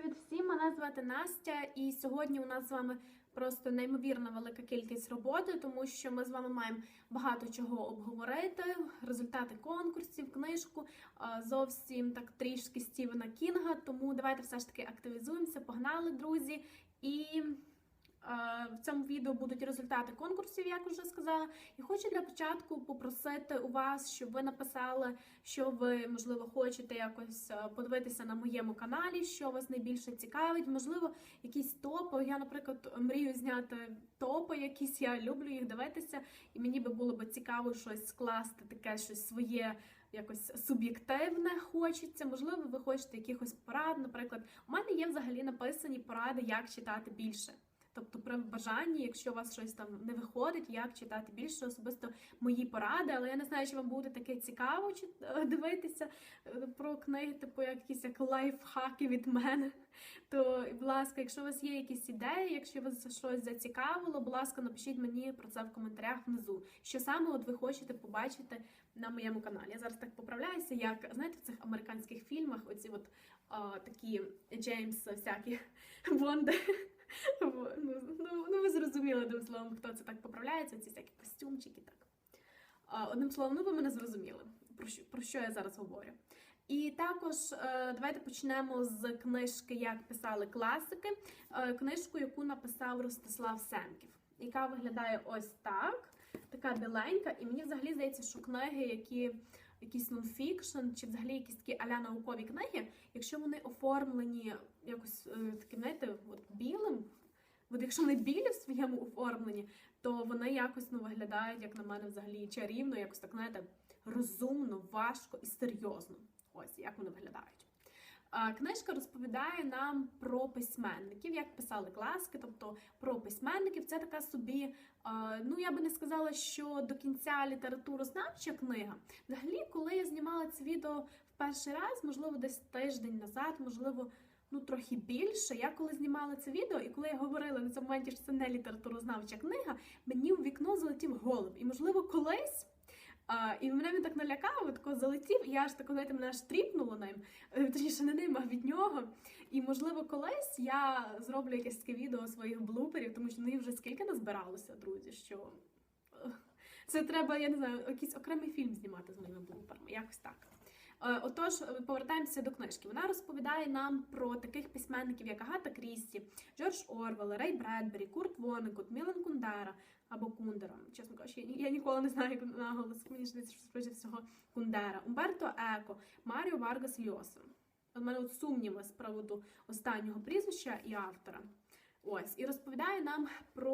Привіт всім! Мене звати Настя, і сьогодні у нас з вами просто неймовірна велика кількість роботи, тому що ми з вами маємо багато чого обговорити. Результати конкурсів, книжку, зовсім так трішки Стівена Кінга. Тому давайте все ж таки активізуємося. Погнали, друзі! І в цьому відео будуть результати конкурсів, як вже сказала. І хочу для початку попросити у вас, щоб ви написали, що ви можливо хочете якось е, подивитися на моєму каналі, що вас найбільше цікавить. Можливо, якісь топи. Я, наприклад, мрію зняти топи, якісь я люблю їх дивитися, і мені би було б цікаво щось скласти, таке щось своє. Якось суб'єктивне хочеться, можливо, ви хочете якихось порад. Наприклад, у мене є взагалі написані поради, як читати більше. Тобто, при бажанні, якщо у вас щось там не виходить, як читати більше, особисто мої поради, але я не знаю, чи вам буде таке цікаво е, дивитися е, про книги, типу якісь як лайфхаки від мене. То, будь ласка, якщо у вас є якісь ідеї, якщо вас щось зацікавило, будь ласка, напишіть мені про це в коментарях внизу. Що саме от ви хочете побачити на моєму каналі? Я зараз так поправляюся, як знаєте, в цих американських фільмах, оці от а, такі Джеймс, всякі Бонди. Ну, ну, ну, ви зрозуміли одним словом, хто це так поправляється, ці всякі костюмчики. так. Одним словом, ну ви мене зрозуміли, про що, про що я зараз говорю. І також е, давайте почнемо з книжки Як писали класики, е, книжку, яку написав Ростислав Семків, яка виглядає ось так, така біленька. І мені взагалі здається, що книги, які якісь нонфікшн, чи взагалі якісь такі аля наукові книги, якщо вони оформлені якось е, таким, знаєте, от білим. От якщо вони білі в своєму оформленні, то вони якось ну, виглядають, як на мене, взагалі чарівно, якось так, знаєте, розумно, важко і серйозно. Ось як вони виглядають. Книжка розповідає нам про письменників, як писали класики, тобто про письменників. Це така собі, ну я би не сказала, що до кінця літературознавча книга. Взагалі, коли я знімала це відео в перший раз, можливо, десь тиждень назад, можливо, ну трохи більше. Я коли знімала це відео, і коли я говорила на цьому моменті, що це не літературознавча книга, мені в вікно залетів голуб. І можливо, колись. І мене він так налякав, тако залетів, я аж тако, знаєте, мене аж тріпнуло ним, е, точніше не ним, а від нього. І можливо, колись я зроблю якесь таке відео своїх блуперів, тому що них вже скільки назбиралося, друзі, що е, це треба, я не знаю, якийсь окремий фільм знімати з моїми блуперами, якось так. Е, Отож, повертаємося до книжки. Вона розповідає нам про таких письменників, як Агата Крісті, Джордж Орвел, Рей Бредбері, Курт Вонекут, Мілан Кундера або Кундера. Чесно кажучи, я, ніколи не знаю, як наголос. Мені здається, що справді всього Кундера, Умберто Еко, Маріо Варгас Льоса. У мене от сумніви з приводу останнього прізвища і автора. Ось і розповідає нам про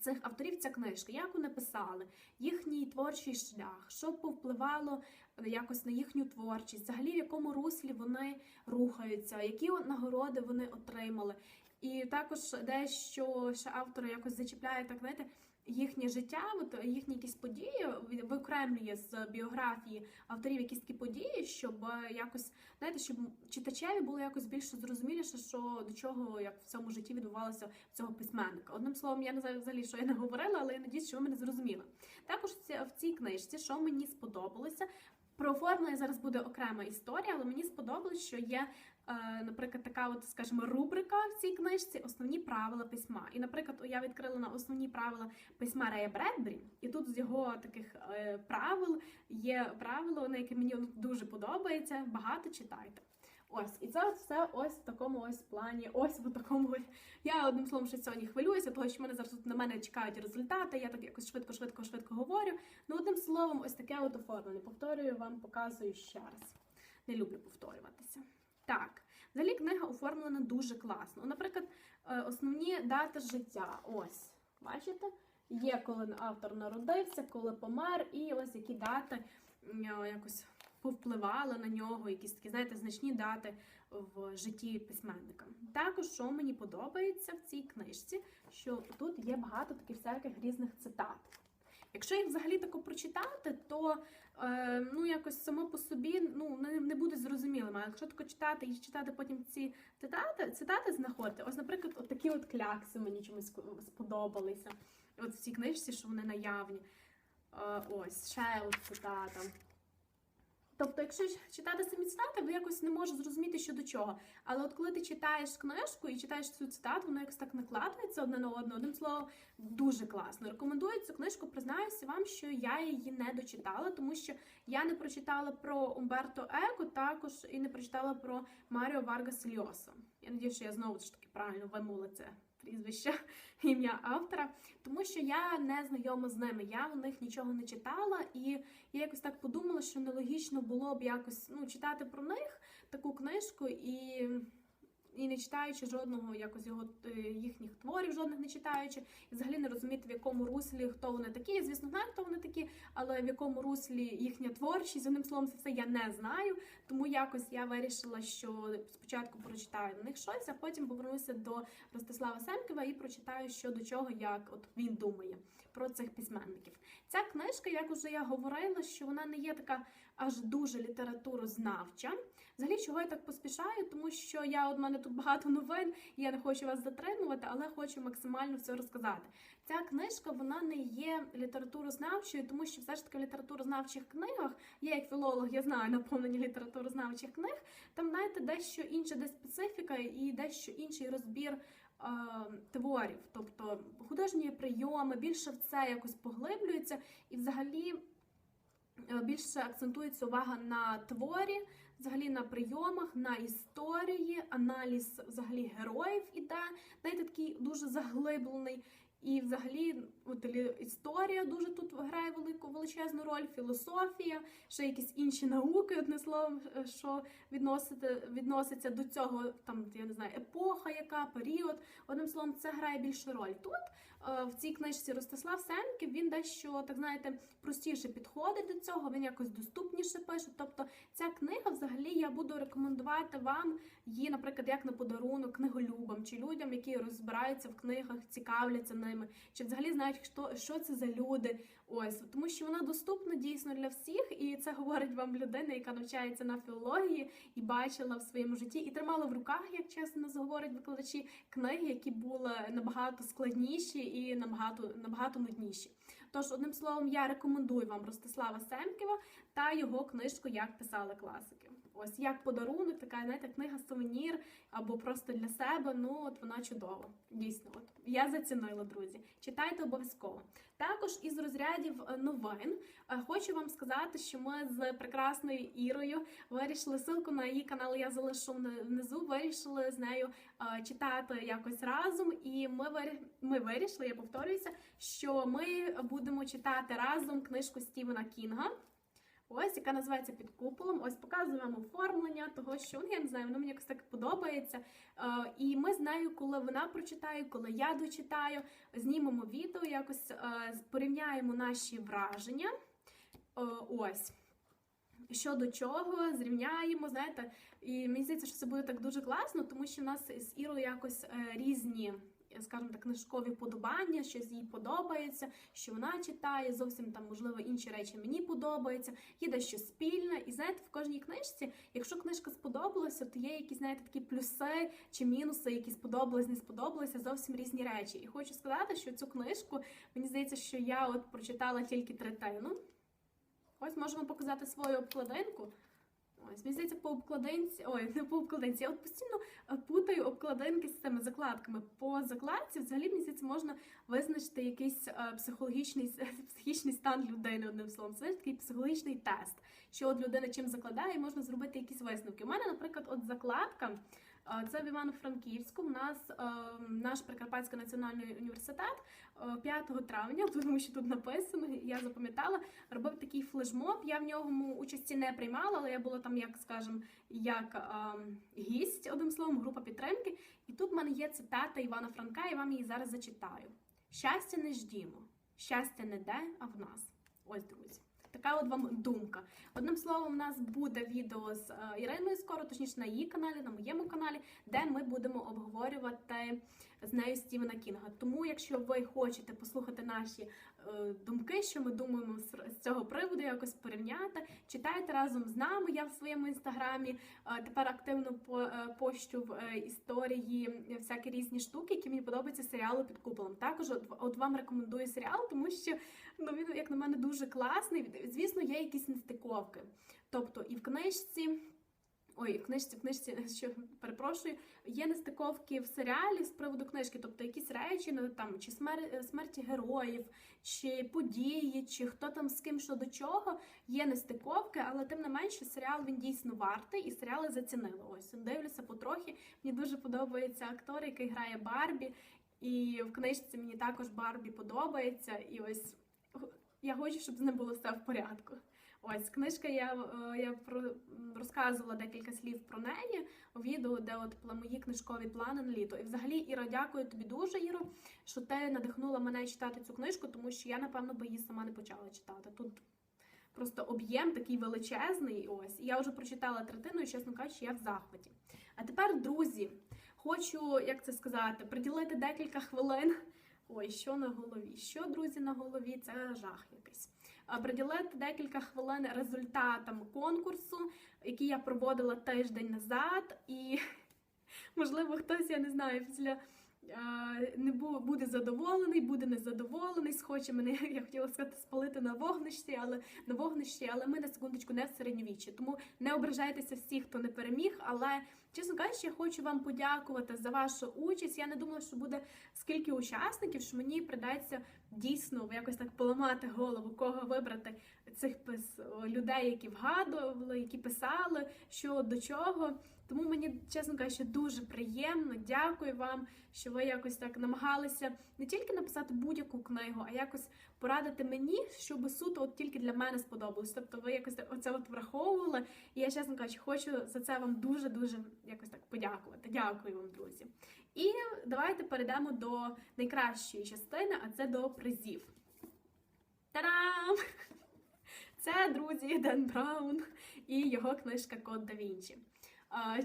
цих авторів ця книжка, як вони писали, їхній творчий шлях, що повпливало якось на їхню творчість, взагалі в якому руслі вони рухаються, які нагороди вони отримали. І також дещо ще автора якось зачіпляє так, знаєте, їхнє життя, от їхні якісь події виокремлює з біографії авторів якісь такі події, щоб е, якось знаєте, щоб читачеві було якось більше зрозуміліше, що до чого як в цьому житті відбувалося цього письменника. Одним словом, я не знаю взагалі, що я не говорила, але я надіюсь, що ви мене зрозуміли. Також в цій книжці, що мені сподобалося. Про оформлення зараз буде окрема історія, але мені сподобалось, що є, е, наприклад, така, от, скажімо, рубрика в цій книжці Основні правила письма. І, наприклад, я відкрила на основні правила письма Рея Бредбері, і тут з його таких е, правил є правило, на яке мені дуже подобається. Багато читайте. Ось, і це все ось в такому ось плані. Ось в такому. Я одним словом, що сьогодні хвилююся, тому що мене зараз на мене чекають результати. Я так якось швидко, швидко, швидко говорю. Ну, одним словом, ось таке от оформлення. Повторюю вам, показую ще раз. Не люблю повторюватися. Так, взагалі книга оформлена дуже класно. Наприклад, е, основні дати життя. Ось, бачите? Є, коли автор народився, коли помер, і ось які дати якось повпливали на нього, якісь такі, знаєте, значні дати в житті письменника. Також, що мені подобається в цій книжці, що тут є багато таких всяких різних цитат. Якщо їх взагалі тако прочитати, то е, ну якось само по собі ну не, не буде зрозумілим. А якщо тако читати і читати потім ці цитати, цитати знаходити, ось, наприклад, от такі от клякси мені чомусь сподобалися. От в цій книжці, що вони наявні. Е, ось ще от цитата. Тобто, якщо читати самі цитати, ви якось не можете зрозуміти, що до чого. Але от коли ти читаєш книжку і читаєш цю цитату, воно якось так накладається одне на одне. Одним словом, дуже класно. Рекомендую цю книжку. Признаюся вам, що я її не дочитала, тому що я не прочитала про Умберто Еко, також і не прочитала про Маріо Варгас Льоса. Я надію, що я знову ж таки правильно вимовила це прізвище ім'я автора, тому що я не знайома з ними. Я у них нічого не читала, і я якось так подумала, що нелогічно було б якось ну, читати про них таку книжку і. І не читаючи жодного якось його е, їхніх творів, жодних не читаючи, і взагалі не розуміти, в якому руслі хто вони такі. Я, звісно, знаю, хто вони такі, але в якому руслі їхня творчість, одним словом, це все я не знаю. Тому якось я вирішила, що спочатку прочитаю на них щось, а потім повернуся до Ростислава Семкова і прочитаю, що до чого, як от він думає про цих письменників. Ця книжка, як уже я говорила, що вона не є така аж дуже літературознавча. Взагалі, чого я так поспішаю, тому що я от мене тут багато новин, і я не хочу вас затримувати, але хочу максимально все розказати. Ця книжка вона не є літературознавчою, тому що все ж таки в літературознавчих книгах, я як філолог, я знаю наповнені літературознавчих книг. Там знаєте, дещо інша де специфіка і дещо інший розбір. Творів, тобто художні прийоми, більше в це якось поглиблюється, і взагалі більше акцентується увага на творі, взагалі на прийомах, на історії, аналіз взагалі героїв іде. Знаєте, такий дуже заглиблений. І, взагалі, історія дуже тут грає велику величезну роль, філософія, ще якісь інші науки, одне словом, е, що відносити, відноситься до цього, там я не знаю, епоха, яка період. Одним словом, це грає більшу роль. Тут Е, в цій книжці Ростислав Сенків він дещо так знаєте простіше підходить до цього. Він якось доступніше пише. Тобто, ця книга, взагалі, я буду рекомендувати вам її, наприклад, як на подарунок книголюбам чи людям, які розбираються в книгах, цікавляться ними, чи взагалі знають, хто що це за люди. Ось тому, що вона доступна дійсно для всіх, і це говорить вам людина, яка навчається на філології і бачила в своєму житті, і тримала в руках, як чесно говорять викладачі, книги, які були набагато складніші і набагато набагато нудніші. Тож, одним словом, я рекомендую вам Ростислава Семківа та його книжку Як писали класики. Ось як подарунок, така знаєте, книга сувенір або просто для себе. Ну от вона чудова. Дійсно, от я зацінила, друзі. Читайте обов'язково. Також із розрядів е, новин е, хочу вам сказати, що ми з прекрасною Ірою вирішили ссылку на її канал. Я залишу внизу. Вирішили з нею е, читати якось разом. І ми ми вирішили, я повторююся, що ми будемо читати разом книжку Стівена Кінга. Ось, яка називається під куполом. Ось показую вам оформлення того, що ну, я не знаю, воно мені якось так подобається. Е, і ми з нею, коли вона прочитає, коли я дочитаю, знімемо відео, якось е, порівняємо наші враження. Е, ось. Що до чого, зрівняємо, знаєте, і мені здається, що це буде так дуже класно, тому що в нас з Ірою якось різні скажімо так, книжкові вподобання, щось їй подобається, що вона читає, зовсім там, можливо, інші речі мені подобаються, є дещо спільне. І знаєте, в кожній книжці, якщо книжка сподобалася, то є якісь, знаєте, такі плюси чи мінуси, які сподобались, не сподобалися, зовсім різні речі. І хочу сказати, що цю книжку, мені здається, що я от прочитала тільки третину. Ось можемо показати свою обкладинку. Ось, мені здається, по обкладинці, ой, не по обкладинці, я от постійно е, путаю обкладинки з цими закладками. По закладці, взагалі, мені здається, можна визначити якийсь е, психологічний психічний стан людини, одним словом. Це такий психологічний тест, що от людина чим закладає, можна зробити якісь висновки. У мене, наприклад, от закладка. Це в Івано-Франківську. У нас е, наш Прикарпатський національний університет 5 е, травня, тому що тут написано, я запам'ятала, робив такий флешмоб. Я в ньому участі не приймала, але я була там, як скажем, як е, гість, одним словом, група підтримки. І тут в мене є цитата Івана Франка, і вам її зараз зачитаю: щастя не ждімо, щастя не де, а в нас. Ось, друзі. Така от вам думка. Одним словом, у нас буде відео з е, Іриною скоро, точніше на її каналі, на моєму каналі, де ми будемо обговорювати з нею Стівена Кінга. Тому, якщо ви хочете послухати наші е, думки, що ми думаємо з- цього приводу, якось порівняти, читайте разом з нами. Я в своєму інстаграмі е, тепер активно е, пощу в історії всякі різні штуки, які мені подобаються серіалу під куполом. Також от вам рекомендую серіал, тому що ну він, як на мене, дуже класний. Звісно, є якісь нестиковки. Тобто і в книжці. Ой, в книжці, в книжці, що перепрошую, є нестиковки в серіалі з приводу книжки, тобто якісь речі, ну там чи смер... смерті героїв, чи події, чи хто там з ким що до чого. Є нестиковки, але тим не менше серіал він дійсно вартий, і серіали зацінили. Ось дивлюся потрохи. Мені дуже подобається актор, який грає Барбі, і в книжці мені також Барбі подобається. І ось я хочу, щоб з ним було все в порядку. Ось книжка. Я е, я про розказувала декілька слів про неї у відео, де от мої книжкові плани на літо. І взагалі, Іра, дякую тобі дуже, Іро, що ти надихнула мене читати цю книжку, тому що я напевно би її сама не почала читати. Тут просто об'єм такий величезний. Ось і я вже прочитала третину, і чесно кажучи, я в захваті. А тепер, друзі, хочу як це сказати, приділити декілька хвилин. Ой, що на голові? Що, друзі, на голові? Це жах якийсь. Приділити декілька хвилин результатам конкурсу, який я проводила тиждень назад, і можливо хтось, я не знаю, після. Не бу- буде задоволений, буде незадоволений, схоче мене, я хотіла сказати, спалити на вогнищі, але на вогнищі, але ми на секундочку не в середньовіччі. Тому не ображайтеся всі, хто не переміг. Але чесно кажучи, я хочу вам подякувати за вашу участь. Я не думала, що буде скільки учасників, що мені придеться дійсно якось так поламати голову, кого вибрати цих пис... людей, які вгадували, які писали, що до чого. Тому мені, чесно кажучи, дуже приємно. Дякую вам, що ви якось так намагалися не тільки написати будь-яку книгу, а якось порадити мені, щоб суто от тільки для мене сподобалось. Тобто ви якось оце от враховували. І я, чесно кажучи, хочу за це вам дуже дуже якось так подякувати. Дякую вам, друзі. І давайте перейдемо до найкращої частини, а це до призів. Та-дам! Це, друзі, Ден Браун і його книжка Код да Вінчі.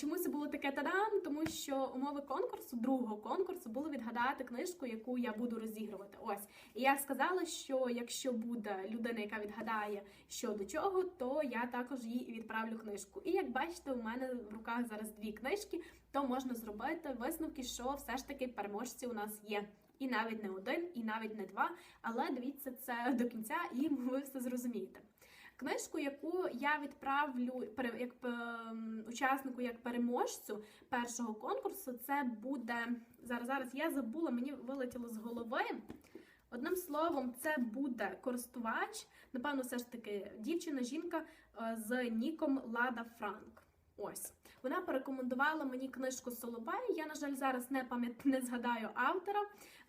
Чому це було таке тадам? Тому що умови конкурсу, другого конкурсу, було відгадати книжку, яку я буду розігрувати. Ось і я сказала, що якщо буде людина, яка відгадає що до чого, то я також їй відправлю книжку. І як бачите, у мене в руках зараз дві книжки, то можна зробити висновки, що все ж таки переможці у нас є. І навіть не один, і навіть не два. Але дивіться це до кінця, і ви все зрозумієте. Книжку, яку я відправлю як учаснику, як переможцю першого конкурсу, це буде зараз. Зараз я забула, мені вилетіло з голови. Одним словом, це буде користувач, напевно, все ж таки дівчина, жінка е, з ніком Лада Франк. Ось вона порекомендувала мені книжку Соловай. Я, на жаль, зараз не пам'ят... не згадаю автора.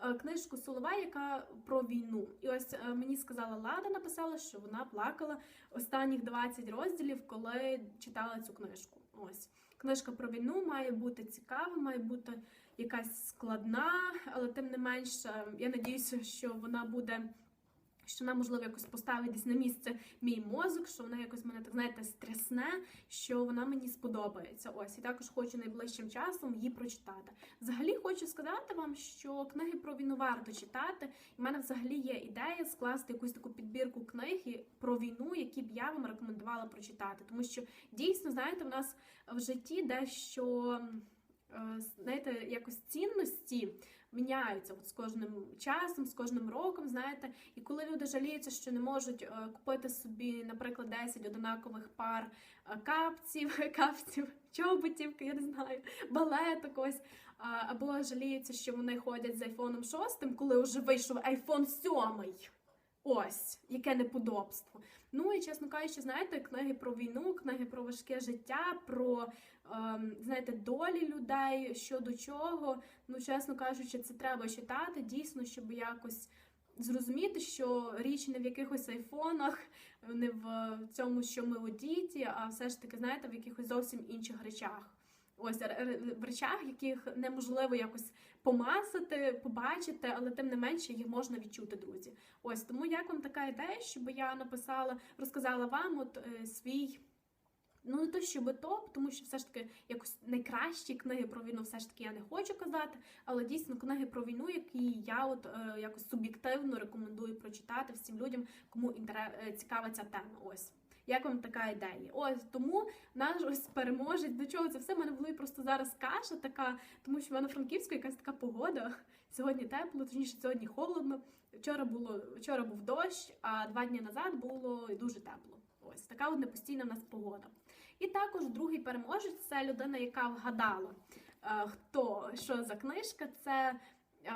Е, Книжку Соловай, яка про війну. І ось е, мені сказала Лада, написала, що вона плакала останніх 20 розділів, коли читала цю книжку. Ось книжка про війну має бути цікава, має бути якась складна, але тим не менш, е, я надіюся, що вона буде. Що вона, можливо, якось поставить десь на місце мій мозок, що вона якось мене так знаєте стрясне, що вона мені сподобається. Ось і також хочу найближчим часом її прочитати. Взагалі хочу сказати вам, що книги про війну варто читати. І в мене взагалі є ідея скласти якусь таку підбірку книг про війну, які б я вам рекомендувала прочитати. Тому що дійсно, знаєте, в нас в житті дещо. е, Знаєте, якось цінності міняються от з кожним часом, з кожним роком, знаєте, і коли люди жаліються, що не можуть е, купити собі, наприклад, 10 однакових пар е, капців, капців, чоботів, я не знаю, балеток ось, або жаліються, що вони ходять з айфоном 6, коли вже вийшов айфон 7. Ось, яке неподобство. Ну і чесно кажучи, знаєте, книги про війну, книги про важке життя, про ем, знаєте, долі людей, що до чого. Ну, чесно кажучи, це треба читати дійсно, щоб якось зрозуміти, що річ не в якихось айфонах, не в цьому, що ми у діті, а все ж таки, знаєте, в якихось зовсім інших речах. Ось в речах, яких неможливо якось помасити, побачити, але тим не менше їх можна відчути, друзі. Ось тому як вам така ідея, щоб я написала, розказала вам от е, свій Ну, не то, щоб топ, тому що все ж таки якось найкращі книги про війну, все ж таки я не хочу казати, але дійсно книги про війну, які я от е, якось суб'єктивно рекомендую прочитати всім людям, кому інтере... е, цікава ця тема. Ось. Як вам така ідея? Ось тому наш ось переможець. До чого це все? У мене в голові просто зараз каша така, тому що в Івано-Франківську якась така погода. Сьогодні тепло, точніше, сьогодні холодно. Вчора було вчора був дощ, а два дні назад було дуже тепло. Ось така от непостійна в нас погода. І також другий переможець це людина, яка вгадала, е, хто що за книжка. Це е,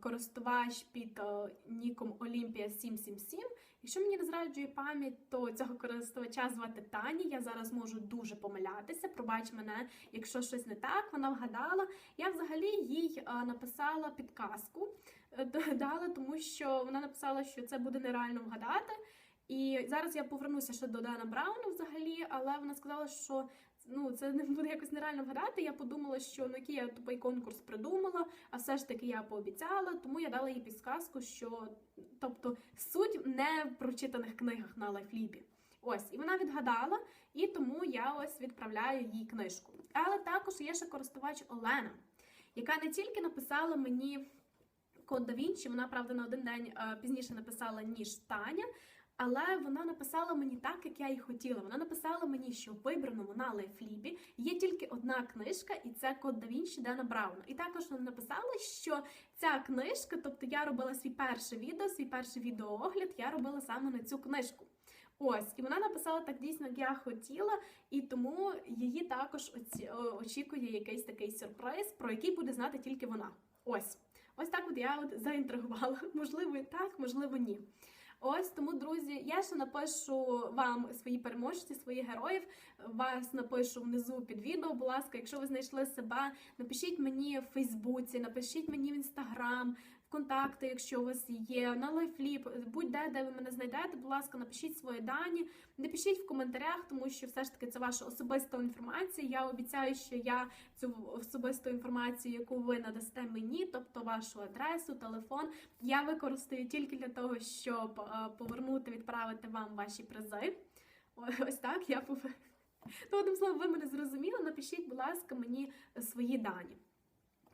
користувач під е, ніком Олімпія 777. Якщо мені не зраджує пам'ять, то цього користувача звати Тані. Я зараз можу дуже помилятися. Пробач мене, якщо щось не так, вона вгадала. Я взагалі їй е, написала підказку, додала, дала, тому що вона написала, що це буде нереально вгадати. І зараз я повернуся ще до Дана Брауна взагалі, але вона сказала, що ну це не буде якось нереально вгадати. Я подумала, що ну який я тупий конкурс придумала, а все ж таки я пообіцяла, тому я дала їй підсказку, що тобто суть не в прочитаних книгах на лайфліпі. Ось, і вона відгадала, і тому я ось відправляю їй книжку. Але також є ще користувач Олена, яка не тільки написала мені код Вінчі, вона правда на один день е, пізніше написала ніж Таня. Але вона написала мені так, як я і хотіла. Вона написала мені, що в вибраному на Лайфлібі є тільки одна книжка, і це Код да Вінчі Дена Брауна. І також вона написала, що ця книжка, тобто я робила свій перший відео, свій перший відеоогляд, я робила саме на цю книжку. Ось, і вона написала так дійсно, як я хотіла, і тому її також очікує якийсь такий сюрприз, про який буде знати тільки вона. Ось, ось так от я от заінтригувала. Можливо, так, можливо, ні. Ось тому, друзі, я ще напишу вам свої переможці, своїх героїв. Вас напишу внизу під відео. Будь ласка, якщо ви знайшли себе, напишіть мені в Фейсбуці, напишіть мені в інстаграм. Контакти, якщо у вас є на лайфліп, будь-де, де ви мене знайдете, будь ласка, напишіть свої дані, напишіть в коментарях, тому що все ж таки це ваша особиста інформація. Я обіцяю, що я цю особисту інформацію, яку ви надасте мені, тобто вашу адресу, телефон, я використаю тільки для того, щоб е, повернути, відправити вам ваші призи. Ось так я повер... Ну, одним словом, ви мене зрозуміли. Напишіть, будь ласка, мені свої дані.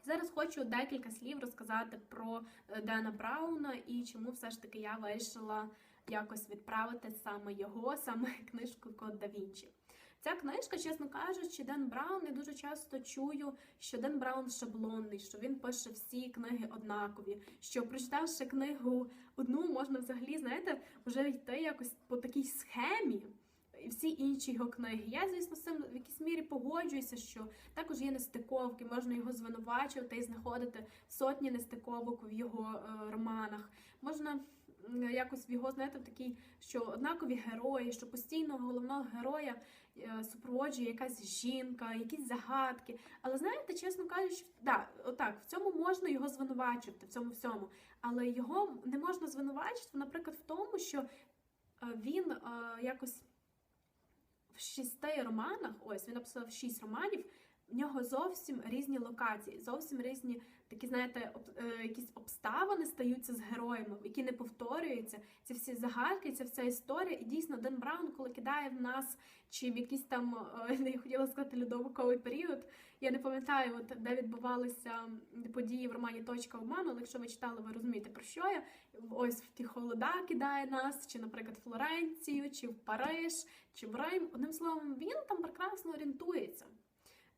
Зараз хочу декілька слів розказати про е, Дена Брауна і чому все ж таки я вирішила якось відправити саме його, саме книжку Код да Вінчі. Ця книжка, чесно кажучи, Ден Браун, я дуже часто чую, що Ден Браун шаблонний, що він пише всі книги однакові. Що прочитавши книгу одну, можна взагалі, знаєте, вже йти якось по такій схемі всі інші його книги. Я, звісно, з цим в якійсь мірі погоджуюся, що також є нестиковки, можна його звинувачувати і знаходити сотні нестиковок в його е, романах. Можна якось в його, знаєте, такий, що однакові герої, що постійно головного героя е, супроводжує якась жінка, якісь загадки. Але знаєте, чесно кажучи, да, отак, в цьому можна його звинувачувати, в цьому всьому. Але його не можна звинувачити, наприклад, в тому, що е, він якось в шести романах, ось він написав шість романів. В нього зовсім різні локації, зовсім різні такі, знаєте, об, е, якісь обставини стаються з героями, які не повторюються. Ці всі загадки, ця вся історія. І дійсно, Ден Браун, коли кидає в нас чи в якийсь там, е, я хотіла сказати, льодовиковий період. Я не пам'ятаю, от де відбувалися події в романі Точка обману, але якщо ви читали, ви розумієте, про що я. Ось в ті холода кидає нас, чи, наприклад, Флоренцію, чи в Париж, чи в Рим. Одним словом, він там прекрасно орієнтується.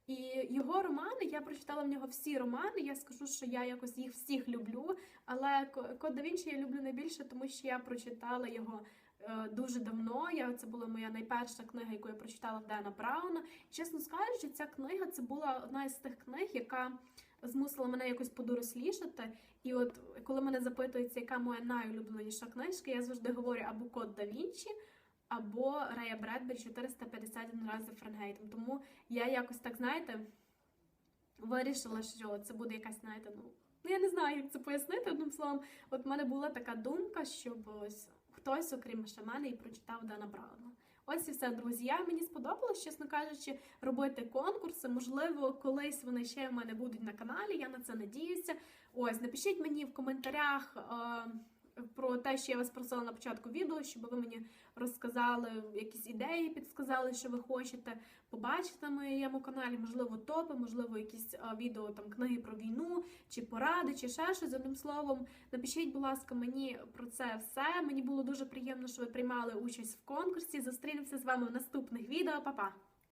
І його романи, я прочитала в нього всі романи. Я скажу, що я якось їх всіх люблю. Але Код да Вінчі я люблю найбільше, тому що я прочитала його е, дуже давно. Я Це була моя найперша книга, яку я прочитала в Дена Брауна. Чесно скажучи, ця книга це була одна із тих книг, яка змусила мене якось подорослішати. І от коли мене запитується, яка моя найулюбленіша книжка, я завжди говорю або Код да Вінчі або Рея Бредбері 451 раз за Френгейтом. Тому я якось так, знаєте, вирішила, що це буде якась, знаєте, ну. Ну, я не знаю, як це пояснити. Одним словом, от в мене була така думка, щоб ось хтось, окрім мене, і прочитав Дана Брауна. Ось і все, друзі. Я мені сподобалось, чесно кажучи, робити конкурси. Можливо, колись вони ще в мене будуть на каналі. Я на це надіюся. Ось, напишіть мені в коментарях. Е про те, що я вас просила на початку відео, щоб ви мені розказали якісь ідеї, підсказали, що ви хочете побачити на моєму каналі, можливо, топи, можливо, якісь відео там книги про війну, чи поради, чи ще щось. Одним словом, напишіть, будь ласка, мені про це все. Мені було дуже приємно, що ви приймали участь в конкурсі. Зустрінемося з вами в наступних відео. Па-па!